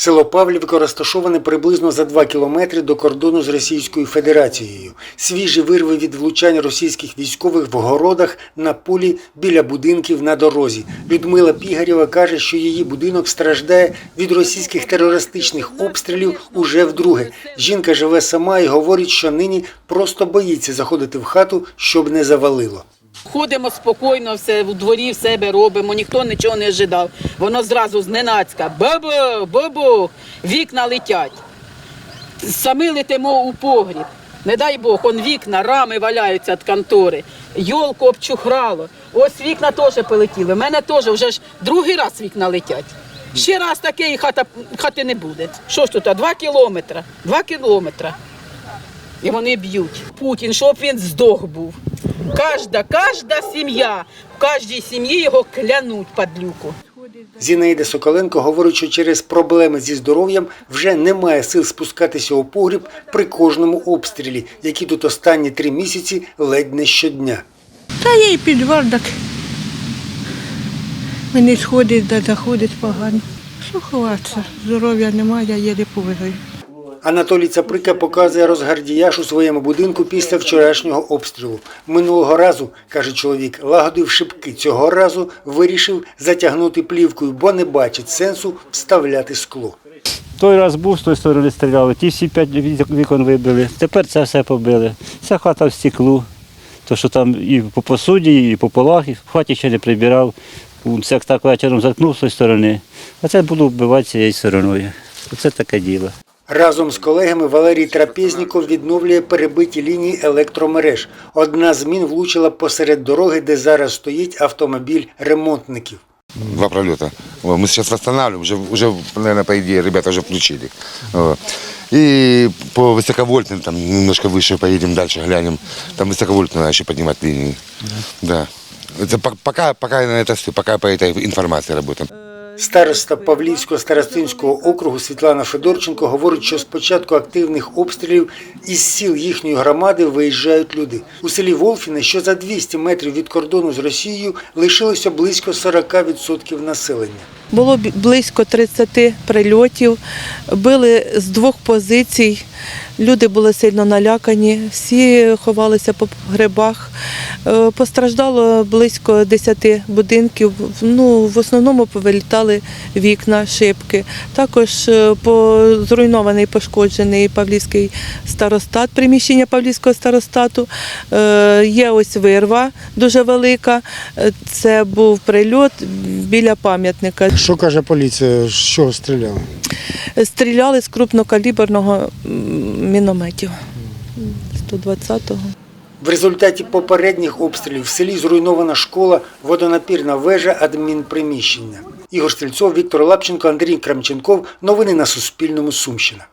Село Павлівка розташоване приблизно за 2 кілометри до кордону з Російською Федерацією. Свіжі вирви від влучань російських військових в городах на полі біля будинків на дорозі. Людмила Пігарєва каже, що її будинок страждає від російських терористичних обстрілів уже вдруге. Жінка живе сама і говорить, що нині просто боїться заходити в хату, щоб не завалило. Ходимо спокійно, все у дворі в себе робимо, ніхто нічого не ожидав. Воно зразу зненацька. Бабу, бабу, вікна летять. Самі летимо у погріб. Не дай Бог, он вікна, рами валяються від контори. Йолку обчухрало. Ось вікна теж полетіли. У мене теж вже ж другий раз вікна летять. Ще раз таке і хата, хати не буде. Що ж тут, два кілометри? Два кілометри. І вони б'ють. Путін, щоб він здох був. Кожна, кожна сім'я, в кожній сім'ї його клянуть падлюку. Зінаїда Соколенко говорить, що через проблеми зі здоров'ям вже немає сил спускатися у погріб при кожному обстрілі, які тут останні три місяці ледь не щодня. Та є і підвал, так мені сходить, да заходить погано. Що ховатися? Здоров'я немає, я єлі повигаю. Анатолій Цаприка показує розгардіяж у своєму будинку після вчорашнього обстрілу. Минулого разу, каже чоловік, лагодив шибки. Цього разу вирішив затягнути плівкою, бо не бачить сенсу вставляти скло. Той раз був з тої сторони стріляли, ті всі п'ять вікон вибили. Тепер це все побили. Ця хата в стеклу. То, що там і по посуді, і по полах, і в хаті ще не прибирав. Це так вечором заткнув з тої сторони, а це буду вбивати цією стороною. Оце таке діло. Разом з колегами Валерій Трапезніков відновлює перебиті лінії електромереж. Одна з мін влучила посеред дороги, де зараз стоїть автомобіль ремонтників. Два пролета. Вот, Мы сейчас восстанавливаем, уже, уже, наверное, по идее, ребята уже включили. Вот. И по высоковольтным, там немножко выше поедем дальше, глянем. Там высоковольтно надо еще поднимать линии. Да. Это по- пока, пока на это все, пока по этой информации работаем. Староста Павлівського старостинського округу Світлана Федорченко говорить, що з початку активних обстрілів із сіл їхньої громади виїжджають люди. У селі Волфіне, що за 200 метрів від кордону з Росією, лишилося близько 40% населення. Було близько 30 прильотів, били з двох позицій. Люди були сильно налякані, всі ховалися по грибах. Е, Постраждало близько 10 будинків. Ну, в основному повилітали вікна, шибки. Також е, зруйнований пошкоджений Павлівський старостат, приміщення Павлівського старостату. Е, Є ось вирва дуже велика. Це був прильот біля пам'ятника. Що каже поліція? З чого стріляли? Стріляли з крупнокаліберного мінометів 120-го. В результаті попередніх обстрілів в селі зруйнована школа, водонапірна вежа, адмінприміщення. Ігор Стрільцов, Віктор Лапченко, Андрій Крамченков. Новини на Суспільному. Сумщина.